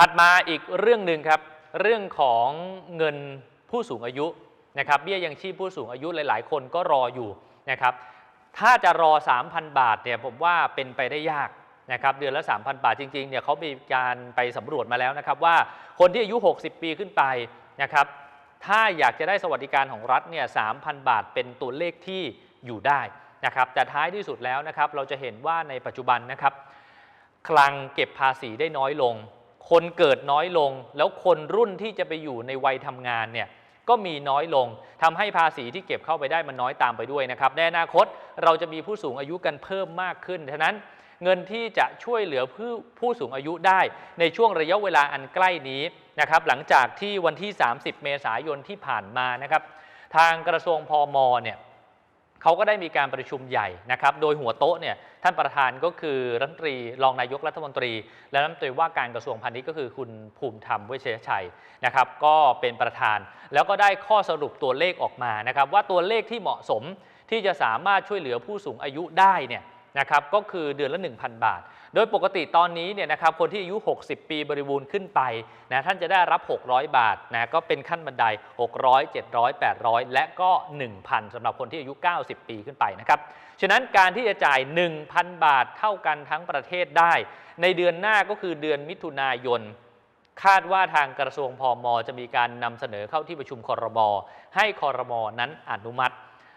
ถัดมาอีกเรื่องหนึ่งครับ เรื่องของเงินผู้สูงอายุนะครับเบี้ยยังชีพผู้สูงอายุหลาย ๆ คนก็รออยู่นะครับถ้าจะรอ 3,000 บาทเนี่ยผมว่าเป็นไปได้ยากนะครับเดือนละ 3,000 บาทจริงๆเนี่ยเขามีการไปสำรวจมาแล้วนะครับว่าคนที่อายุ 60 ปีขึ้นไปนะครับถ้าอยากจะได้สวัสดิการของรัฐเนี่ย 3,000 บาทเป็นตัวเลขที่อยู่ได้นะครับแต่ท้ายที่สุดแล้วนะครับเราจะเห็นว่าในปัจจุบันนะครับคลังเก็บภาษีได้น้อยลง คนเกิดน้อยลง แล้วคนรุ่นที่จะไปอยู่ในวัยทำงานเนี่ยก็มีน้อยลงทำให้ภาษีที่เก็บเข้าไปได้มันน้อยตามไปด้วยนะครับในอนาคตเราจะมีผู้สูงอายุกันเพิ่มมากขึ้นฉะนั้นเงินที่จะช่วยเหลือผู้ผู้สูงอายุได้ในช่วงระยะเวลาอันใกล้นี้นะครับหลังจากที่วันที่ 30 เมษายนที่ผ่านมานะครับทางกระทรวงพอมเนี่ย เขาก็ได้มีการประชุมใหญ่นะครับ โดยหัวโต๊ะเนี่ยท่านประธานก็คือรัฐมนตรี รองนายกรัฐมนตรี และรัฐมนตรีว่าการกระทรวงพาณิชย์ก็คือคุณภูมิธรรมเวชยชัยนะครับ ก็เป็นประธาน แล้วก็ได้ข้อสรุปตัวเลขออกมานะครับ ว่าตัวเลขที่เหมาะสมที่จะสามารถช่วยเหลือผู้สูงอายุได้เนี่ย นะครับก็คือเดือนละ 1,000 บาท โดยปกติตอนนี้เนี่ยนะครับคนที่อายุ 60 ปีบริบูรณ์ขึ้นไปนะท่านจะได้รับ 600 บาทนะก็เป็นขั้นบันได 600 700 800 และก็ 1,000สำหรับคนที่อายุ 90 ปีขึ้นไปนะครับฉะนั้นการที่จะจ่าย 1,000 บาทเท่ากันทั้งประเทศได้ ในเดือนหน้าก็คือเดือนมิถุนายนคาดว่าทางกระทรวงพมจะมีการนำเสนอเข้าที่ประชุมคอรมอให้คอรมอนั้นอนุมัติ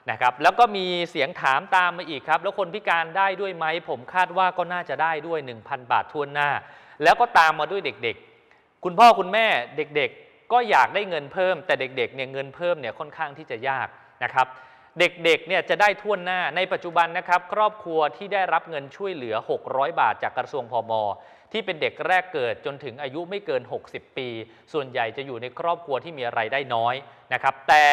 นะครับแล้วก็มีเสียงถามตามมาอีกครับ แล้วคนพิการได้ด้วยไหม ผมคาดว่าก็น่าจะได้ด้วย 1,000 บาททวนหน้า แล้วก็ตามมาด้วยเด็กๆ คุณพ่อคุณแม่เด็กๆ ก็อยากได้เงินเพิ่ม แต่เด็กๆเนี่ยเงินเพิ่มเนี่ยค่อนข้างที่จะยากนะครับเด็กๆ เนี่ยจะได้ท่วนหน้า ในปัจจุบันนะครับครอบครัวที่ได้รับเงินช่วยเหลือ 600 บาทจากกระทรวงพมที่เป็นเด็กแรกเกิดจนถึงอายุไม่เกิน 60 ปี ส่วนใหญ่จะอยู่ในครอบครัวที่มีไรายได้น้อยนะครับ แต่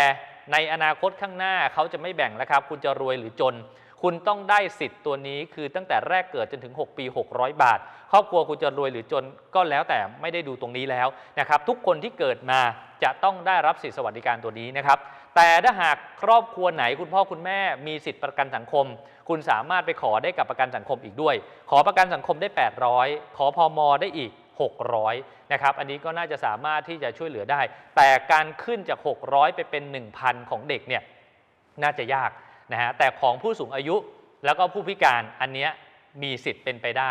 ในอนาคตข้างหน้าเขาจะไม่แบ่งแล้วครับ คุณจะรวยหรือจน คุณต้องได้สิทธิ์ตัวนี้คือตั้งแต่แรกเกิดจนถึง 6 ปี 600 บาท ครอบครัวคุณจะรวยหรือจนก็แล้วแต่ไม่ได้ดูตรงนี้แล้วนะครับทุกคนที่เกิดมาจะต้องได้รับสิทธิสวัสดิการตัวนี้นะครับแต่ถ้าหากครอบครัวไหนคุณพ่อคุณแม่มีสิทธิประกันสังคม คุณสามารถไปขอได้กับประกันสังคมอีกด้วย ขอประกันสังคมได้ 800 ขอพอมได้อีก 600 นะครับ อันนี้ก็น่าจะสามารถที่จะช่วยเหลือได้ แต่การขึ้นจาก 600 ไปเป็น 1,000 ของเด็กเนี่ยน่าจะยากนะฮะ แต่ของผู้สูงอายุแล้วก็ผู้พิการอันเนี้ยมีสิทธิ์เป็นไปได้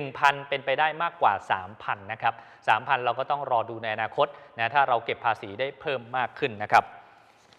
1,000 เป็นไปได้มากกว่า 3,000 นะครับ 3,000 เราก็ต้องรอดูในอนาคตนะถ้าเราเก็บภาษีได้เพิ่มมากขึ้นนะครับ